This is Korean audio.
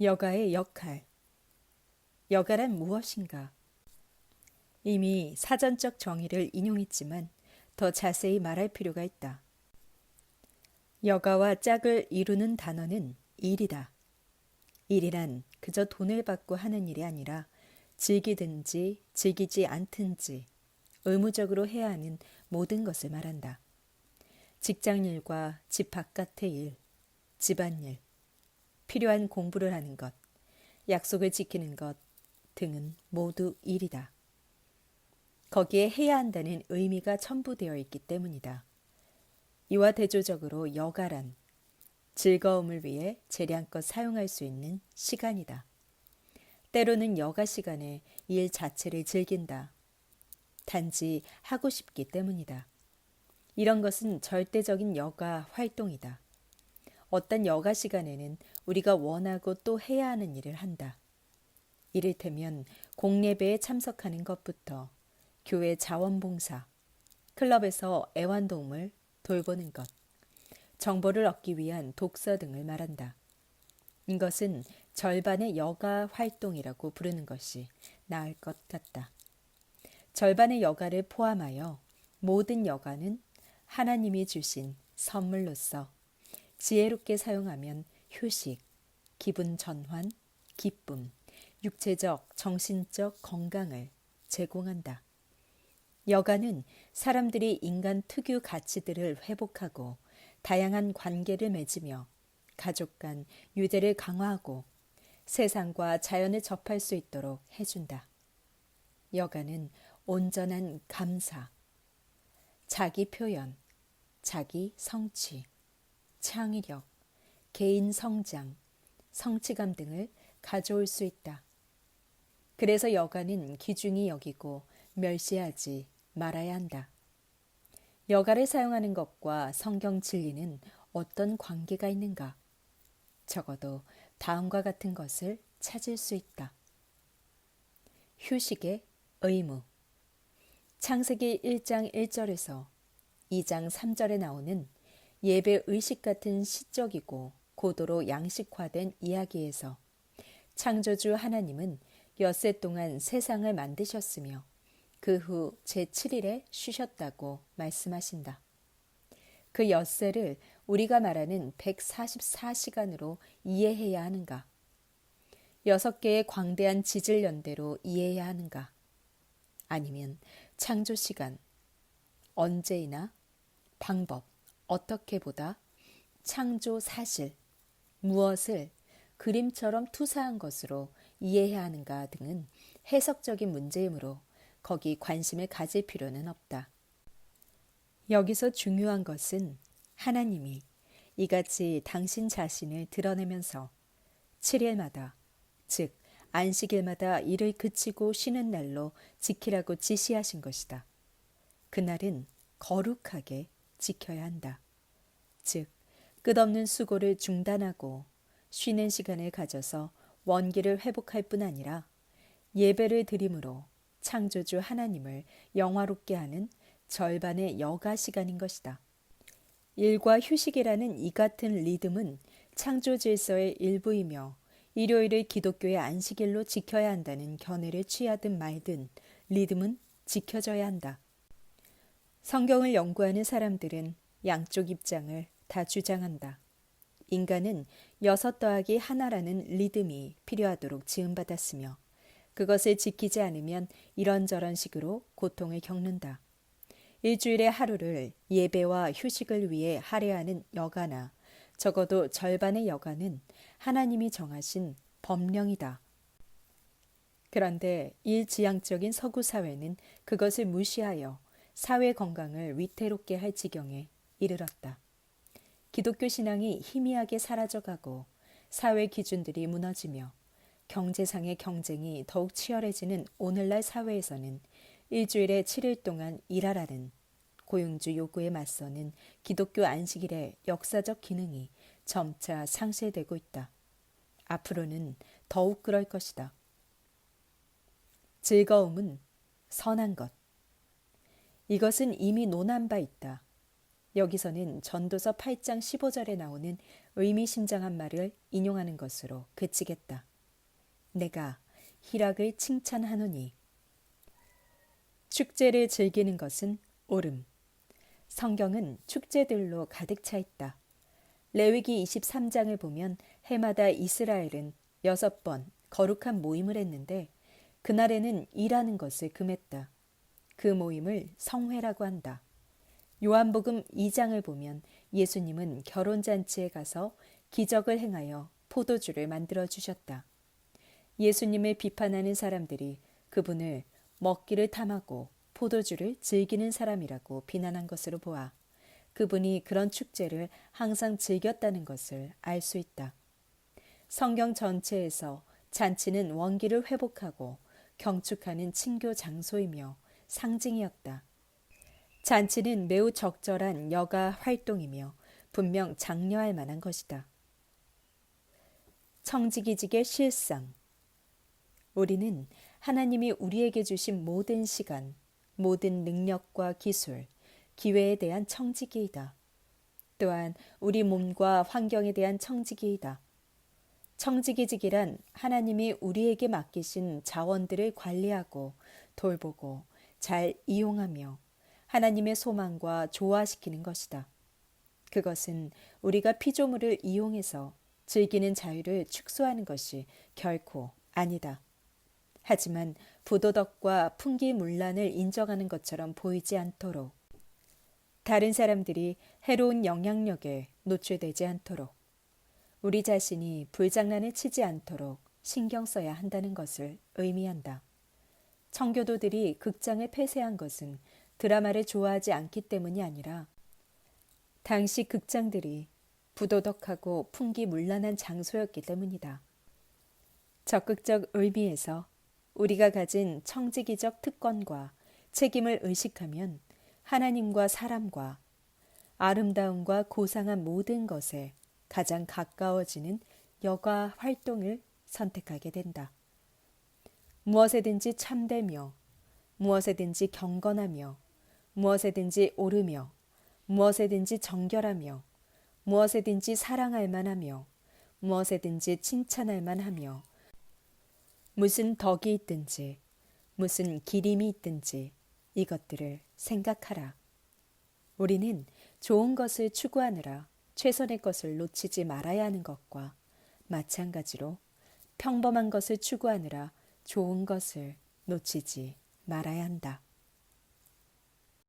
여가의 역할. 여가란 무엇인가? 이미 사전적 정의를 인용했지만 더 자세히 말할 필요가 있다. 여가와 짝을 이루는 단어는 일이다. 일이란 그저 돈을 받고 하는 일이 아니라 즐기든지 즐기지 않든지 의무적으로 해야 하는 모든 것을 말한다. 직장 일과 집 바깥의 일, 집안 일, 필요한 공부를 하는 것, 약속을 지키는 것 등은 모두 일이다. 거기에 해야 한다는 의미가 첨부되어 있기 때문이다. 이와 대조적으로 여가란 즐거움을 위해 재량껏 사용할 수 있는 시간이다. 때로는 여가 시간에 일 자체를 즐긴다. 단지 하고 싶기 때문이다. 이런 것은 절대적인 여가 활동이다. 어떤 여가 시간에는 우리가 원하고 또 해야 하는 일을 한다. 이를테면 공예배에 참석하는 것부터 교회 자원봉사, 클럽에서 애완동물 돌보는 것, 정보를 얻기 위한 독서 등을 말한다. 이것은 절반의 여가 활동이라고 부르는 것이 나을 것 같다. 절반의 여가를 포함하여 모든 여가는 하나님이 주신 선물로서 지혜롭게 사용하면 휴식, 기분 전환, 기쁨, 육체적, 정신적 건강을 제공한다. 여가는 사람들이 인간 특유 가치들을 회복하고 다양한 관계를 맺으며 가족 간 유대를 강화하고 세상과 자연을 접할 수 있도록 해준다. 여가는 온전한 감사, 자기 표현, 자기 성취, 창의력, 개인 성장, 성취감 등을 가져올 수 있다. 그래서 여가는 기중이 여기고 멸시하지 말아야 한다. 여가를 사용하는 것과 성경 진리는 어떤 관계가 있는가? 적어도 다음과 같은 것을 찾을 수 있다. 휴식의 의무. 창세기 1장 1절에서 2장 3절에 나오는 예배 의식 같은 시적이고 고도로 양식화된 이야기에서 창조주 하나님은 엿새 동안 세상을 만드셨으며 그 후 제7일에 쉬셨다고 말씀하신다. 그 엿새를 우리가 말하는 144시간으로 이해해야 하는가? 여섯 개의 광대한 지질 연대로 이해해야 하는가? 아니면 창조 시간, 언제이나 방법, 어떻게 보다 창조 사실, 무엇을 그림처럼 투사한 것으로 이해해야 하는가 등은 해석적인 문제이므로 거기 관심을 가질 필요는 없다. 여기서 중요한 것은 하나님이 이같이 당신 자신을 드러내면서 7일마다, 즉, 안식일마다 일을 그치고 쉬는 날로 지키라고 지시하신 것이다. 그날은 거룩하게 지켜야 한다. 즉, 끝없는 수고를 중단하고 쉬는 시간을 가져서 원기를 회복할 뿐 아니라 예배를 드림으로 창조주 하나님을 영화롭게 하는 절반의 여가 시간인 것이다. 일과 휴식이라는 이 같은 리듬은 창조 질서의 일부이며 일요일을 기독교의 안식일로 지켜야 한다는 견해를 취하든 말든 리듬은 지켜져야 한다. 성경을 연구하는 사람들은 양쪽 입장을 다 주장한다. 인간은 여섯 더하기 하나라는 리듬이 필요하도록 지음받았으며 그것을 지키지 않으면 이런저런 식으로 고통을 겪는다. 일주일의 하루를 예배와 휴식을 위해 할애하는 여가나 적어도 절반의 여가는 하나님이 정하신 법령이다. 그런데 일지향적인 서구 사회는 그것을 무시하여 사회 건강을 위태롭게 할 지경에 이르렀다. 기독교 신앙이 희미하게 사라져가고 사회 기준들이 무너지며 경제상의 경쟁이 더욱 치열해지는 오늘날 사회에서는 일주일에 7일 동안 일하라는 고용주 요구에 맞서는 기독교 안식일의 역사적 기능이 점차 상실되고 있다. 앞으로는 더욱 그럴 것이다. 즐거움은 선한 것. 이것은 이미 논한 바 있다. 여기서는 전도서 8장 15절에 나오는 의미심장한 말을 인용하는 것으로 그치겠다. 내가 희락을 칭찬하노니 축제를 즐기는 것은 옳음. 성경은 축제들로 가득 차 있다. 레위기 23장을 보면 해마다 이스라엘은 여섯 번 거룩한 모임을 했는데 그날에는 일하는 것을 금했다. 그 모임을 성회라고 한다. 요한복음 2장을 보면 예수님은 결혼잔치에 가서 기적을 행하여 포도주를 만들어 주셨다. 예수님을 비판하는 사람들이 그분을 먹기를 탐하고 포도주를 즐기는 사람이라고 비난한 것으로 보아 그분이 그런 축제를 항상 즐겼다는 것을 알 수 있다. 성경 전체에서 잔치는 원기를 회복하고 경축하는 친교 장소이며 상징이었다. 잔치는 매우 적절한 여가 활동이며 분명 장려할 만한 것이다. 청지기직의 실상 우리는 하나님이 우리에게 주신 모든 시간, 모든 능력과 기술, 기회에 대한 청지기이다. 또한 우리 몸과 환경에 대한 청지기이다. 청지기직이란 하나님이 우리에게 맡기신 자원들을 관리하고 돌보고 잘 이용하며 하나님의 소망과 조화시키는 것이다. 그것은 우리가 피조물을 이용해서 즐기는 자유를 축소하는 것이 결코 아니다. 하지만 부도덕과 풍기문란을 인정하는 것처럼 보이지 않도록 다른 사람들이 해로운 영향력에 노출되지 않도록 우리 자신이 불장난을 치지 않도록 신경 써야 한다는 것을 의미한다. 청교도들이 극장을 폐쇄한 것은 드라마를 좋아하지 않기 때문이 아니라 당시 극장들이 부도덕하고 풍기문란한 장소였기 때문이다. 적극적 의미에서 우리가 가진 청지기적 특권과 책임을 의식하면 하나님과 사람과 아름다움과 고상한 모든 것에 가장 가까워지는 여가 활동을 선택하게 된다. 무엇에든지 참되며, 무엇에든지 경건하며, 무엇에든지 오르며, 무엇에든지 정결하며, 무엇에든지 사랑할 만하며, 무엇에든지 칭찬할 만하며, 무슨 덕이 있든지, 무슨 기림이 있든지 이것들을 생각하라. 우리는 좋은 것을 추구하느라 최선의 것을 놓치지 말아야 하는 것과 마찬가지로 평범한 것을 추구하느라 좋은 것을 놓치지 말아야 한다.